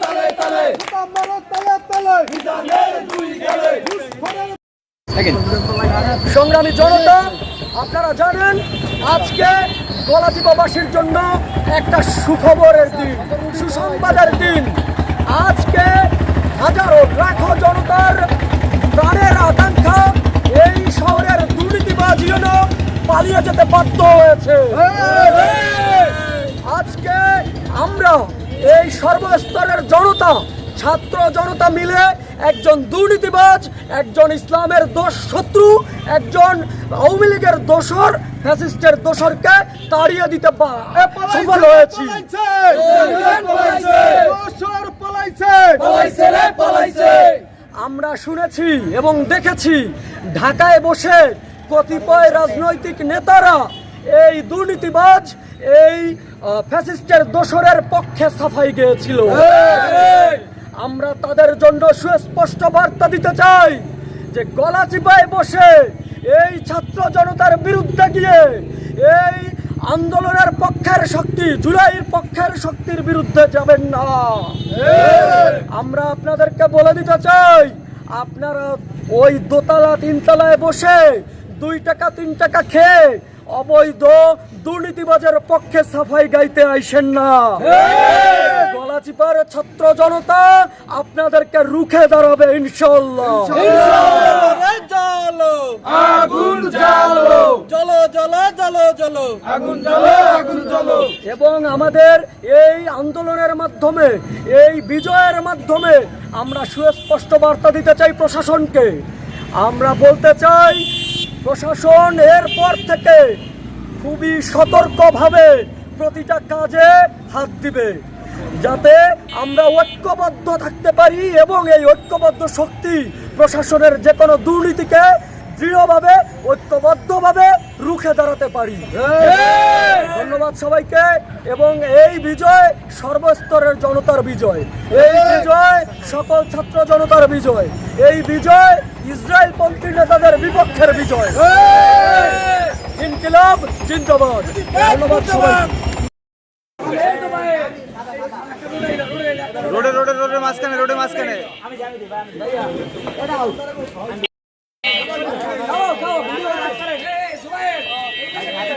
তালে তালে তলে দুই সংগ্রামী জনতা, আপনারা জানেন আজকে গলাচিপাবাসীর জন্য একটা সুখবরের দিন, সুসংবাদের দিন। আজকে হাজারো লাখো জনতার প্রাণের আকাঙ্ক্ষা পালিয়ে যেতে বাধ্য হয়েছে। আজকে আমরা এই সর্বস্তরের জনতা ছাত্র জনতা মিলে একজন দুর্নীতিবাজ একজন ইসলামের দোষ শত্রু একজন আওয়ামী লীগের দোসর ফ্যাসিস্টের দোসরকে তাড়িয়ে দিতে সফল হয়েছি। আমরা শুনেছি এবং দেখেছি ঢাকায় বসে কতিপয় রাজনৈতিক নেতারা এই দুর্নীতিবাজ, এই ফ্যাসিস্টের দোসরের পক্ষে সাফাই গিয়েছিল। আমরা তাদের জন্য সুস্পষ্ট বার্তা দিতে চাই যে গলা চিপায় বসে এই ছাত্র জনতার বিরুদ্ধে গিয়ে এই আন্দোলনের পক্ষের শক্তি, জুলাইয়ের পক্ষের শক্তির বিরুদ্ধে যাবেন না। আমরা আপনাদেরকে বলে দিতে চাই, আপনারা ওই দোতলা, তিনতলায় বসে দুই টাকা তিন টাকা খেয়ে অবৈধ দুর্নীতিবাজের পক্ষে সাফাই গাইতে আইসেন না। গলাচিপার ছাত্র জনতা আপনাদেরকে রুখে দাঁড়াবে ইনশাল্লাহ আগুন জ্বালো। আগুন জ্বালো আগুন জ্বালো। এবং আমাদের এই আন্দোলনের মাধ্যমে এই বিজয়ের মাধ্যমে আমরা সুস্পষ্ট বার্তা দিতে চাই প্রশাসনকে। আমরা বলতে চাই প্রশাসন এরপর থেকে খুবই সতর্কভাবে প্রতিটা কাজে হাত দিবে, যাতে আমরা ঐক্যবদ্ধ থাকতে পারি এবং এই ঐক্যবদ্ধ শক্তি প্রশাসনের যে কোনো দুর্নীতিকে দৃঢ়ভাবে, ঐক্যবদ্ধভাবে রুখে দাঁড়াতে পারি। ধন্যবাদ সবাইকে এবং এই বিজয় সর্বস্তরের জনতার বিজয়। এই বিজয় সকল ছাত্র জনতার বিজয়। এই বিজয় ইসরায়েল পন্থী নেতাদের বিপক্ষের বিজয়। ইনকিলাব জিন্দাবাদ। ধন্যবাদ সবাই রোডে রোডে রোডের মাঝখানে রোডের মাঝখানে।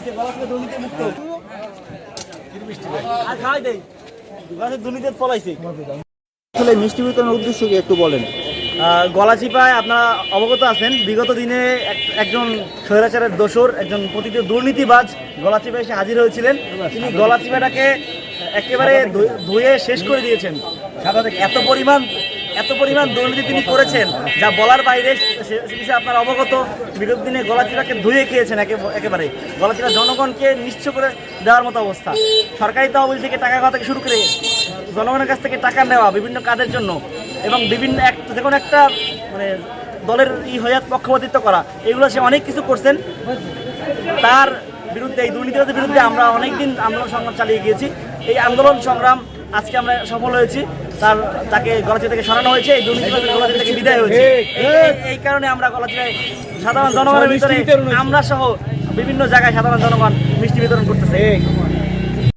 দাও, এইখানে দাও। আসলে মিষ্টি বিতরণের উদ্দেশ্য কি একটু বলেন? গলাচিপায় আপনারা অবগত আছেন বিগত দিনে এক- একজন স্বৈরাচারের দোসর একজন প্রতিটি দুর্নীতিবাজ গলাচিপায় এসে হাজির হয়েছিলেন। তিনি গলাচিপাটাকে একেবারে ধুয়ে শেষ করে দিয়েছেন। সাধারণত এত পরিমাণ এত পরিমাণ দুর্নীতি তিনি করেছেন, যা বলার বাইরে সে- বিষয়ে আপনারা অবগত। বিগত দিনে গলাচিপাকে ধুয়ে খেয়েছেন একে- একেবারে। গলাচিপা জনগণকে নিশ্চ করে দেওয়ার মতো অবস্থা। সরকারি তহবিল থেকে টাকা খাওয়া থেকে শুরু করে জনগণের কাছ থেকে টাকা নেওয়া বিভিন্ন কাজের জন্য এবং বিভিন্ন এক যে কোনো একটা মানে দলের ই হয়ে পক্ষপাতিত্ব করা, এগুলো সে অনেক কিছু করছেন। তার বিরুদ্ধে, এই দুর্নীতিবাদের বিরুদ্ধে আমরা অনেক দিন আন্দোলন সংগ্রাম চালিয়ে গিয়েছি। এই আন্দোলন সংগ্রাম আজকে আমরা সফল হয়েছি। তার তাকে গলাচি থেকে সরানো হয়েছে এই দুর্নীতিবাদের গলাচি থেকে বিদায় হয়েছে। এই- এই কারণে আমরা গলাচিরায় সাধারণ জনগণের ভিতরে আমরা সহ বিভিন্ন জায়গায় সাধারণ জনগণ মিষ্টি বিতরণ করতেছে।